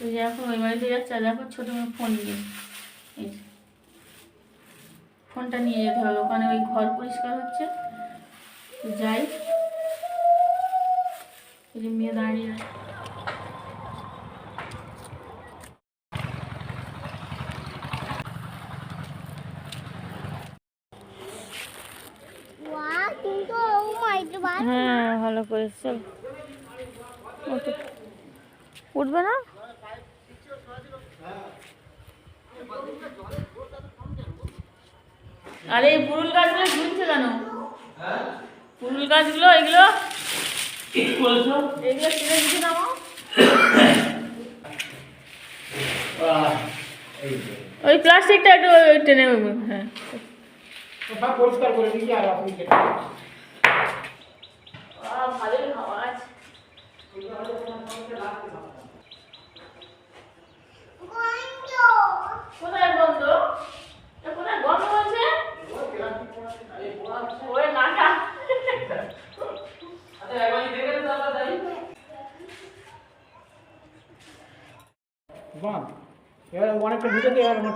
তো এখন ওই বাড়িতে যাচ্ছে আর দেখো ছোটো মেয়ে ফোন নিয়ে। ফোনটা নিয়ে যেতে হবে ওখানে ওই ঘর পরিষ্কার হচ্ছে। যাই। এই যে মেয়ে দাঁড়িয়ে হ্যাঁ ভালো করে চল। উঠবে না? আরে এই পুরুল গাছগুলো ঝুলছে কেন? পুরুল গাছগুলো এগুলো? এগুলো ছিঁড়ে দিচ্ছে না? ওই প্লাস্টিকটা একটু টেনে হ্যাঁ। পরিষ্কার করে দিচ্ছি আর আপনি এবার অনেকটা দিয়ে, এবার আমার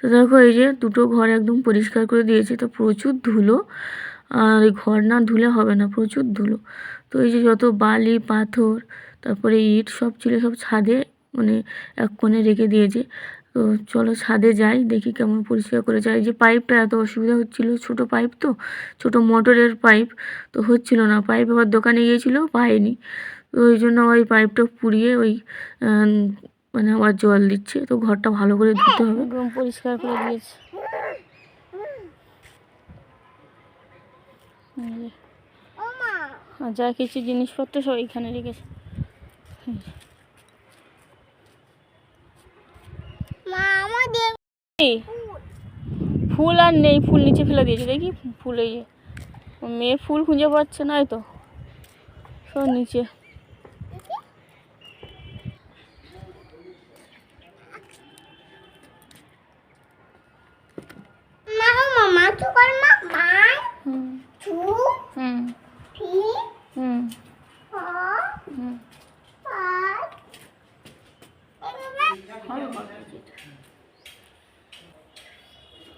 তো দেখো এই যে দুটো ঘর একদম পরিষ্কার করে দিয়েছে, তো প্রচুর ধুলো। আর এই ঘর না ধুলে হবে না, প্রচুর ধুলো। তো এই যে যত বালি, পাথর, তারপরে ইট সব ছিল, সব ছাদে মানে এক কোণে রেখে দিয়েছে। তো চলো ছাদে যাই দেখি কেমন পরিষ্কার করে যাই যে পাইপটা এত অসুবিধা হচ্ছিল ছোট পাইপ তো ছোট মোটরের পাইপ তো হচ্ছিল না। পাইপ আবার দোকানে গিয়েছিল পায়নি। তো ওই জন্য ওই পাইপটা পুড়িয়ে ওই মানে আবার জল দিচ্ছে। তো ঘরটা ভালো করে ধুতে হবে। একদম পরিষ্কার করে দিয়েছে। যা। কিছু জিনিসপত্র সব এখানে রেখেছে। ফুল আর নেই ফুল নিচে ফেলে দিয়েছে দেখি ফুল এই মেয়ে ফুল খুঁজে পাচ্ছে না তো। সব নিচে। হুম। হুম। হুম ফাইভ ভালো কথা আছে এটা। এই মুখ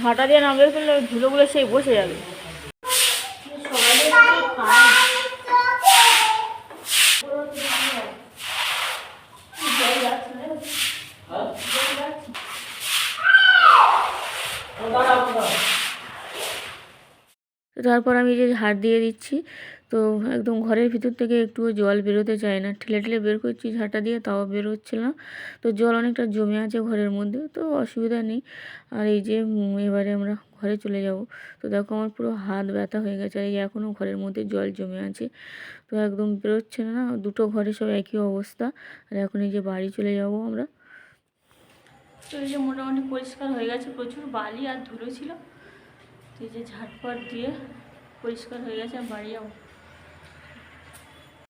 ঝাঁটা দিয়ে না বের করলে ধুলোগুলো সেই বসে যাবে। তারপর আমি যে ঝাড় দিয়ে দিচ্ছি তো একদম ঘরের ভিতর থেকে একটুও জল বেরোতে চায় না। ঠেলে ঠেলে বের করছি ঝাঁটা দিয়ে, তাও বের হচ্ছিল না। তো জল অনেকটা জমে আছে ঘরের মধ্যে, তো অসুবিধা নেই। আর এই যে এবারে আমরা ঘরে চলে যাব। তো দেখো আমার পুরো হাত ব্যথা হয়ে গেছে, আর এই এখনও ঘরের মধ্যে জল জমে আছে। তো একদম বেরোচ্ছে না দুটো ঘরে সব একই অবস্থা। আর এখন এই যে বাড়ি চলে যাব আমরা। তো এই যে মোটামুটি পরিষ্কার হয়ে গেছে, প্রচুর বালি আর ধুলো ছিল। তো এই যে ঝাটপাট দিয়ে পরিষ্কার হয়ে গেছে বাড়ি যাব।